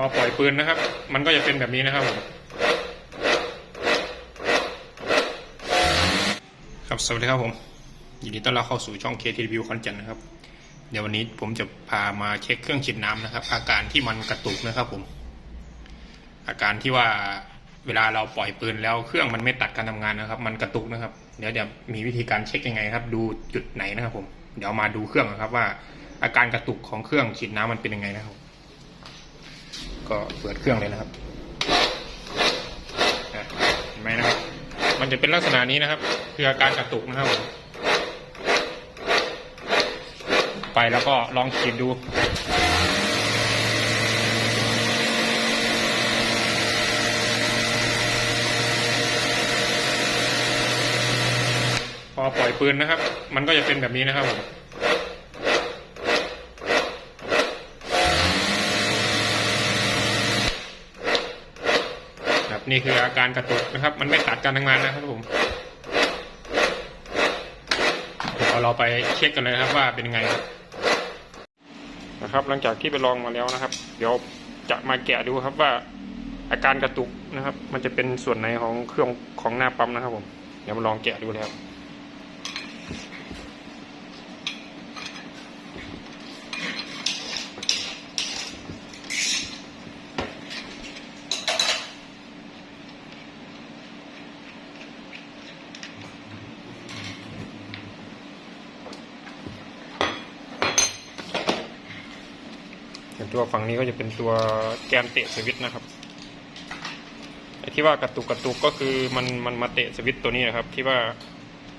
อปล่อยปืนนะครับ มันก็จะเป็นแบบนี้นะครับผมครับสวัสดีครับผมยินดีต้อนรับเข้าสู่ช่อง KT Review คอนเจนนะครับ เดี๋ยววันนี้ผมจะพามาเช็คเครื่องฉีดน้ำนะครับ อาการที่มันกระตุกนะครับผม อาการที่ว่าเวลาเราปล่อยปืนแล้วเครื่องมันไม่ตัดการทำงานนะครับ มันกระตุกนะครับ เดี๋ยวเดี๋ยวมีวิธีการเช็คยังไงครับ ดูจุดไหนนะครับผม เดี๋ยวมาดูเครื่องนะครับว่าอาการกระตุกของเครื่องฉีดน้ำมันเป็นยังไงนะครับ ก็เปิดเครื่องเลยนะครับเห็นไหมนะครับ มันจะเป็นลักษณะนี้นะครับ คืออาการกระตุกนะครับผมไปแล้วก็ลองฉีดดูพอปล่อยปืนนะครับ มันก็จะเป็นแบบนี้นะครับผม ครับ นี่คืออาการกระตุกนะครับ มันไม่ตัดการทำงานนะครับผมเดี๋ยวเราไปเช็คกันเลยนะครับว่าเป็นไงนะครับ หลังจากที่ไปลองมาแล้วนะครับ เดี๋ยวจะมาแกะดูครับว่า อาการกระตุกนะครับ มันจะเป็นส่วนไหนของเครื่องของหน้าปั๊มนะครับผมเดี๋ยวมาลองแกะดูแล้วครับ อย่าง ตัวฝั่งนี้ก็จะเป็นตัวแกนเตะสวิตช์นะครับไอ้ที่ว่ากระตุกกระตุกก็คือมันมันมาเตะสวิตช์ตัวนี้นะครับ ที่ว่า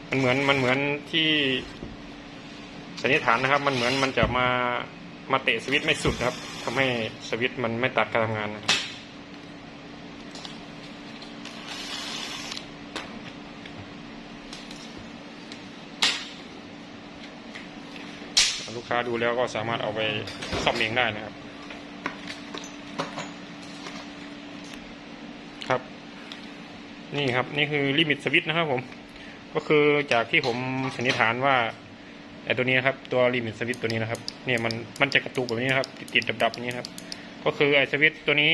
มันเหมือนมันเหมือนที่สันนิษฐานนะครับ มันเหมือนมันจะมามาเตะสวิตช์ไม่สุดครับทำให้สวิตช์มันไม่ตัดการทำงานนะครับลูกค้าดูแล้วก็สามารถเอาไปซ่อมเองได้นะครับ นี่ครับนี่คือลิมิตสวิตช์นะครับผม ก็คือจากที่ผมสันนิษฐานว่าไอ้ตัวนี้นะครับตัวลิมิตสวิตช์ตัวนี้นะครับ เนี่ยมันมันจะกระตุกแบบนี้นะครับ ติดดับดับๆนี้ครับ ก็คือไอสวิตช์ตัวนี้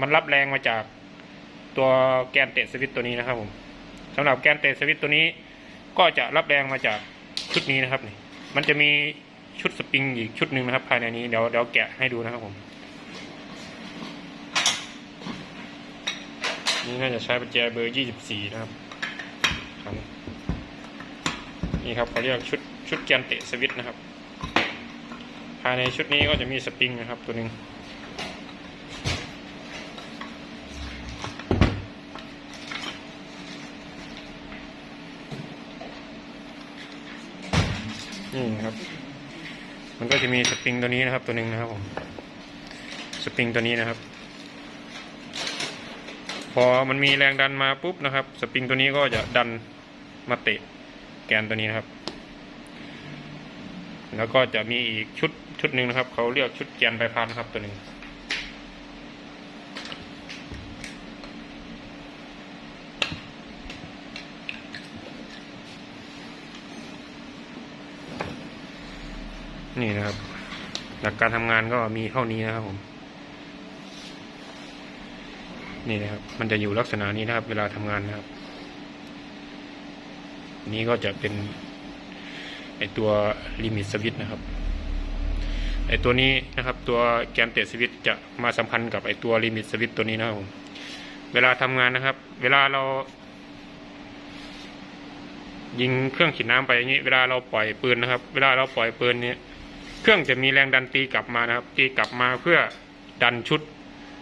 มันรับแรงมาจากตัวแกนเตะสวิตช์ตัวนี้นะครับผมสำหรับแกนเตะสวิตช์ตัวนี้ ก็จะรับแรงมาจากชุดนี้นะครับนี่มันจะมีชุดสปริงอีกชุดหนึ่งนะครับ ภายในนี้เดี๋ยวเดี๋ยวแกะให้ดูนะครับผม นี่น่าจะใช้ประแจเบอร์ 24 นะครับครับนี่ครับเขาเรียกชุดชุดแกนเตะสวิตนะครับ ภายในชุดนี้ก็จะมีสปริงนะครับตัวหนึ่งนี่ครับ มันก็จะมีสปริงตัวนี้นะครับตัวหนึ่งนะครับผม สปริงตัวนี้นะครับ พอมันมีแรงดันมาปุ๊บนะครับ สปริงตัวนี้ก็จะดันมาเตะแกนตัวนี้นะครับ แล้วก็จะมีอีกชุดชุดหนึ่งนะครับ เขาเรียกชุดแกนไฟฟ้านครับตัวหนึ่งนี่นะครับ หลักการทำงานก็มีเท่านี้นะครับผม นี่นะครับ มันจะอยู่ลักษณะนี้นะครับ เวลาทำงานนะครับ นี้ก็จะเป็นไอตัวลิมิตสวิตนะครับไอตัวนี้นะครับ ตัวแกนเตะสวิตจะมาสัมพันธ์กับไอตัวลิมิตสวิตตัวนี้นะครับผมเวลาทำงานนะครับ เวลาเรา ยิงเครื่องฉีดน้ำไปอย่างนี้ เวลาเราปล่อยปืนนะครับ เวลาเราปล่อยปืนเนี่ยเครื่องจะมีแรงดันตีกลับมานะครับ ตีกลับมาเพื่อดันชุด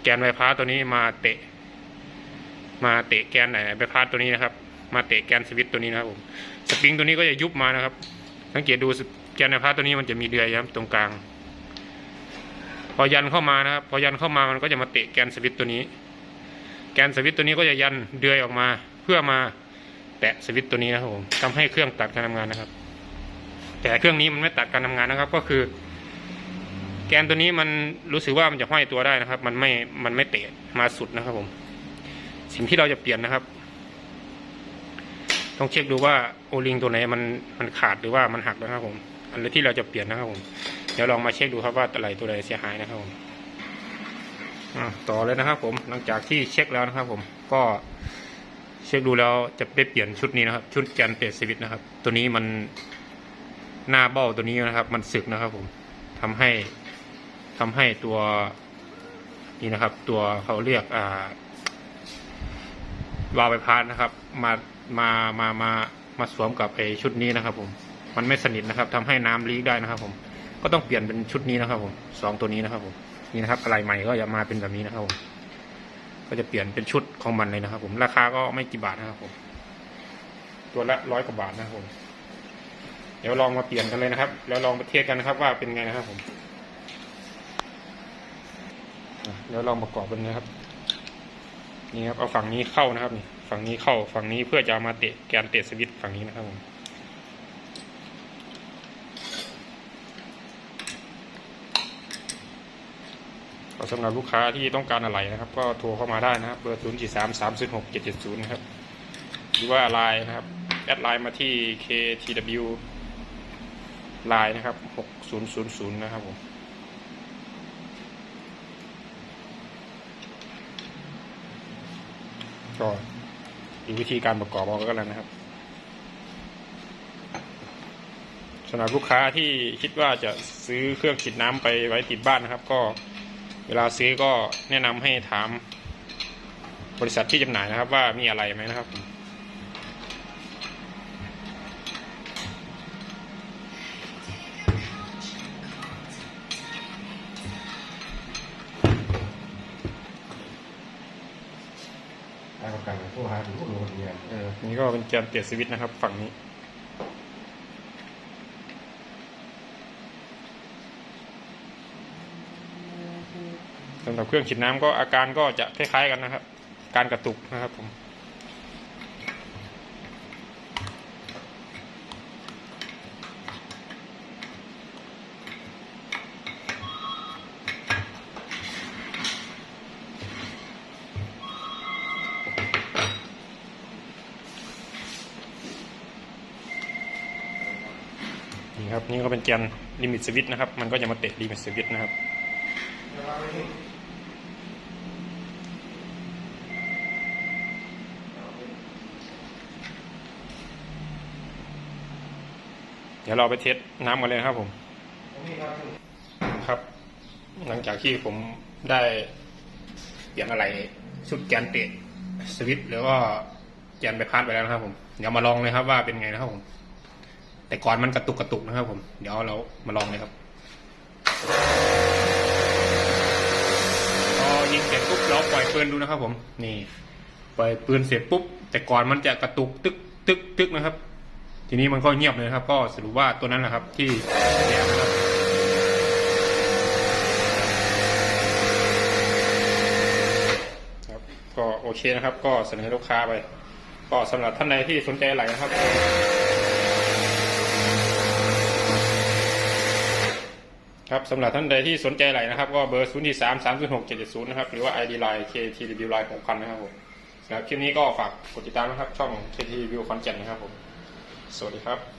แกนไฟฟ้าตัวนี้มาเตะ มาเตะแกนไหนไฟฟ้าตัวนี้นะครับ มาเตะแกนสวิตตัวนี้นะครับผมสปริงตัวนี้ก็จะยุบมานะครับ สังเกตดูแกนไฟฟ้าตัวนี้มันจะมีเดือยครับตรงกลาง พอยันเข้ามานะครับ พอยันเข้ามามันก็จะมาเตะแกนสวิตตัวนี้ แกนสวิตตัวนี้ก็จะยันเดือยออกมา เพื่อมาแตะสวิตตัวนี้นะครับผมทำให้เครื่องตัดการทำงานนะครับ แต่เครื่องนี้มันไม่ตัดการทำงานนะครับ ก็คือ แกนตัวนี้มันรู้สึกว่ามันจะห้อยตัวได้นะครับ มันไม่มันไม่เตะมาสุดนะครับผม สิ่งที่เราจะเปลี่ยนนะครับ ต้องเช็คดูว่าโอลิงตัวไหนมันมันขาดหรือว่ามันหักนะครับผมอันที่เราจะเปลี่ยนนะครับผมเดี๋ยวลองมาเช็คดูครับว่าอะไรตัวใดเสียหายนะครับผมต่อเลยนะครับ ผมหลังจากที่เช็คแล้วนะครับ ผมก็เช็คดูแล้วจะได้เปลี่ยนชุดนี้นะครับ ชุดแกนเตสวิตนะครับ ตัวนี้มันหน้าเบ้าตัวนี้นะครับ มันสึกนะครับ ผมทำให้ทำให้ตัวนี่นะครับ ตัวเขาเรียกอ่า วาวไบพาสนะครับ มามามามามาสวมกับไอชุดนี้นะครับผมมันไม่สนิทนะครับทำให้น้ำลีกได้นะครับ ผมก็ต้องเปลี่ยนเป็นชุดนี้นะครับ ผมสองตัวนี้นะครับผมนี่นะครับอะไรใหม่ก็จะมาเป็นแบบนี้นะครับผมก็จะเปลี่ยนเป็นชุดของมันเลยนะครับ ผมราคาก็ไม่กี่บาทนะครับผม ตัวละร้อยกว่าบาทนะครับผม เดี๋ยวลองมาเปลี่ยนกันเลยนะครับ แล้วลองไปเทียบกันนะครับ ว่าเป็นไงนะครับผมเดี๋ยวลองประกอบกันนะครับ นี่ครับเอาฝั่งนี้เข้านะครับนี่ฝั่งนี้เข้าฝั่งนี้เพื่อจะเอามาเตะแกนเตะสวิตฝั่งนี้นะครับผมสำหรับลูกค้าที่ต้องการอะไรนะครับ ก็โทรเข้ามาได้นะครับ เบอร์ 0 4 3 3 0 6 7 7 0 นะครับ หรือว่าไลน์นะครับ แอดไลน์มาที่ KTW ไลน์นะครับ 6000 นะครับผม ก็อีกวิธีการประกอบเอาก็แล้วนะครับสำหรับลูกค้าที่คิดว่าจะซื้อเครื่องฉีดน้ำไปไว้ติดบ้านนะครับ ก็เวลาซื้อก็แนะนำให้ถามบริษัทที่จำหน่ายนะครับ ว่ามีอะไรไหมนะครับ ทากับกันผู้หาถึงผู้รู้คนเดียวเออนี่ก็เป็นแกนเตียสวิตช์นะครับ ฝั่งนี้ สำหรับเครื่องฉีดน้ำก็อาการก็จะคล้ายๆกันนะครับ การกระตุกนะครับผม นี่ครับ นี่ก็เป็นแกนลิมิตสวิตนะครับ มันก็จะมาเตะลิมิตสวิตนะครับเดี๋ยวเราไปเทสน้ำกันเลยครับผม ครับ หลังจากที่ผมได้เปลี่ยนอะไรชุดแกนเตะสวิตหรือว่าแกนไปพาร์ไปแล้วนะครับผม เดี๋ยวมาลองเลยครับว่าเป็นไงนะครับผม แต่ก่อนมันกระตุกกระตุกนะครับผม เดี๋ยวเรามาลองเลยครับพอยิงเสร็จปุ๊บเราปล่อยปืนดูนะครับ ผม นี่ปล่อยปืนเสร็จปุ๊บ แต่ก่อนมันจะกระตุกตึกตึกตึกนะครับ ทีนี้มันก็เงียบเลยครับ ก็สรุปว่าตัวนั้นแหละครับ ที่แย่นะครับก็โอเคนะครับ ก็เสนอลูกค้าไป ก็สำหรับท่านใดที่สนใจอะไรนะครับ ครับ สำหรับท่านใดที่สนใจอะไรนะครับ ก็เบอร์ศูนย์ที่สามสามศูนย์หกเจ็ดเจ็ดศูนย์นะครับ หรือว่า ID Line KTW Line หกพันนะครับผมสำหรับคลิปนี้ก็ฝากกดติดตามนะครับ ช่อง KTW คอนเจนนะครับผม สวัสดีครับ